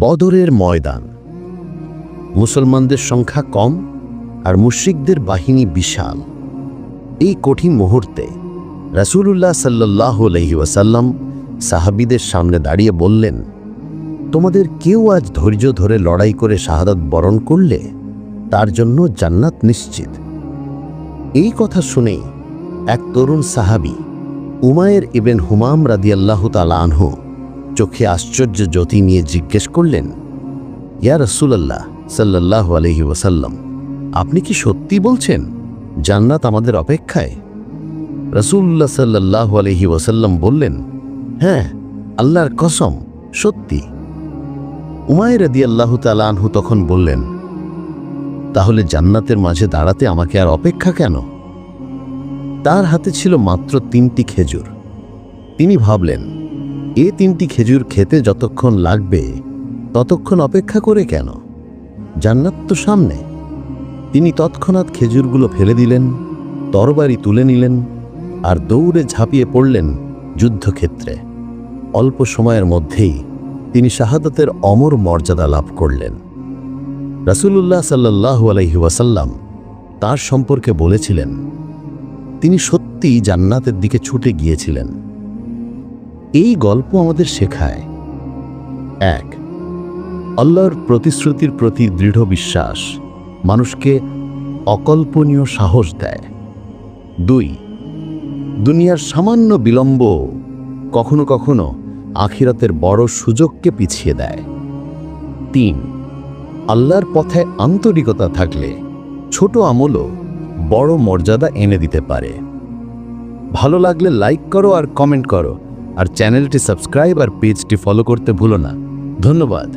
বদরের ময়দান। মুসলমানদের সংখ্যা কম আর মুশ্রিকদের বাহিনী বিশাল। এই কঠিন মুহূর্তে রাসূলুল্লাহ সাল্লাহ ওয়াসাল্লাম সাহাবিদের সামনে দাঁড়িয়ে বললেন, তোমাদের কেউ আজ ধৈর্য ধরে লড়াই করে শাহাদাত বরণ করলে তার জন্য জান্নাত নিশ্চিত। এই কথা শুনেই এক তরুণ সাহাবি, উমায়ের ইবেন হুমাম রাদিয়াল্লাহ তালা আনহু চোখে আশ্চর্য জ্যোতি নিয়ে জিজ্ঞেস করলেন, ইয়া রসুলাল্লাহ সাল্লাহ আলহি ওসাল্লাম আপনি কি সত্যি বলছেন জান্নাত আমাদের অপেক্ষায়? রসুল্লাহ সাল্লাহ আলহি ওসাল্লাম বললেন হ্যাঁ আল্লাহর কসম, সত্যি। উমায় রদি আল্লাহ তালানহু তখন বললেন, তাহলে জান্নাতের মাঝে দাঁড়াতে আমাকে আর অপেক্ষা কেন? তার হাতে ছিল মাত্র তিনটি খেজুর। তিনি ভাবলেন এ তিনটি খেজুর খেতে যতক্ষণ লাগবে, ততক্ষণ অপেক্ষা করে কেন? জান্নাত তো সামনে। তিনি তৎক্ষণাৎ খেজুরগুলো ফেলে দিলেন, তরবারি তুলে নিলেন আর দৌড়ে ঝাঁপিয়ে পড়লেন যুদ্ধক্ষেত্রে। অল্প সময়ের মধ্যেই তিনি শাহাদাতের অমর মর্যাদা লাভ করলেন। রাসূলুল্লাহ সাল্লাল্লাহু আলাইহি ওয়াসাল্লাম তার সম্পর্কে বলেছিলেন, তিনি সত্যিই জান্নাতের দিকে ছুটে গিয়েছিলেন। এই গল্প আমাদের শেখায়। এক, আল্লাহর প্রতিশ্রুতির প্রতি দৃঢ় বিশ্বাস মানুষকে অকল্পনীয় সাহস দেয়। দুই, দুনিয়ার সামান্য বিলম্ব কখনো কখনো আখিরাতের বড় সুযোগকে পিছিয়ে দেয়। তিন, আল্লাহর পথে আন্তরিকতা থাকলে ছোট আমলও বড় মর্যাদা এনে দিতে পারে। ভালো লাগলে লাইক করো আর কমেন্ট করো। আর চ্যানেলটি সাবস্ক্রাইব আর পেজটি ফলো করতে ভুলো না ধন্যবাদ